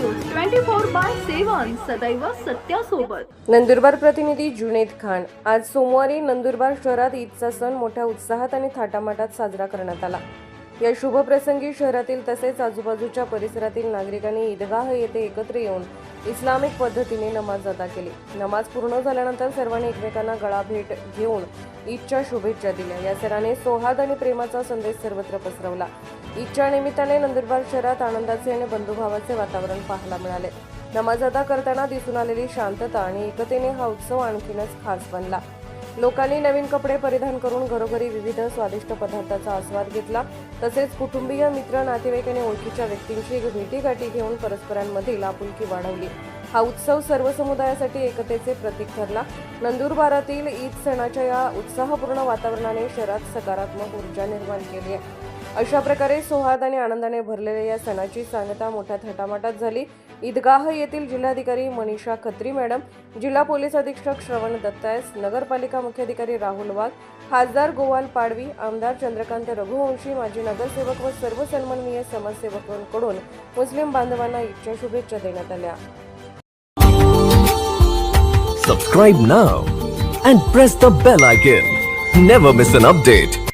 Twenty four by seven सदैव सत्यासोबत नंदुरबार प्रतिनिधी जुनेद खान. आज सोमवारी नंदुरबार शहरात ईदचा सण मोठ्या उत्साहात आणि थाटामाटात साजरा करण्यात आला. या शुभप्रसंगी शहरातील तसेच आजूबाजूच्या परिसरातील नागरिकांनी ईदगाह येथे एकत्र येऊन इस्लामिक पद्धतीने नमाज अदा केली. नमाज पूर्ण झाल्यानंतर सर्वांनी एकमेकांना गळा भेट घेऊन ईदच्या शुभेच्छा दिल्या. या सणाने सोहाद आणि प्रेमाचा संदेश सर्वत्र पसरवला. ईदच्या निमित्ताने नंदुरबार शहरात आनंदाचे आणि बंधुभावाचे वातावरण पाहायला मिळाले. नमाज अदा करताना दिसून आलेली शांतता आणि एकतेने हा उत्सव आणखीनच खास बनला. लोकांनी नवीन कपडे परिधान करून घरोघरी विविध स्वादिष्ट पदार्थाचा आस्वाद घेतला. तसेच कुटुंबीय मित्र नातेवाईक आणि ओळखीच्या व्यक्तींची भेटीगाठी घेऊन परस्परांमधील आपुलकी वाढवली. हा उत्सव सर्व समुदायासाठी एकतेचे प्रतीक ठरला. नंदुरबारातील ईद सणाच्या या उत्साहपूर्ण वातावरणाने शहरात सकारात्मक ऊर्जा निर्माण केली आहे. अशा प्रकारे सोहाद आणि आनंदाने भरलेल्या या सणाची सांगता मोठ्या थटामाटात झाली. ईदगाह येथील जिल्हाधिकारी मनीषा खत्री मॅडम जिल्हा पोलीस अधीक्षक श्रवण दत्तायस नगरपालिका मुख्याधिकारी राहुल वाघ खासदार गोवाल पाडवी आमदार चंद्रकांत रघुवंशी माजी नगरसेवक व सर्व सन्माननीय समाजसेवकांकडून मुस्लिम बांधवांना ईदच्या शुभेच्छा देण्यात आल्या. Subscribe now and press the bell icon never miss an update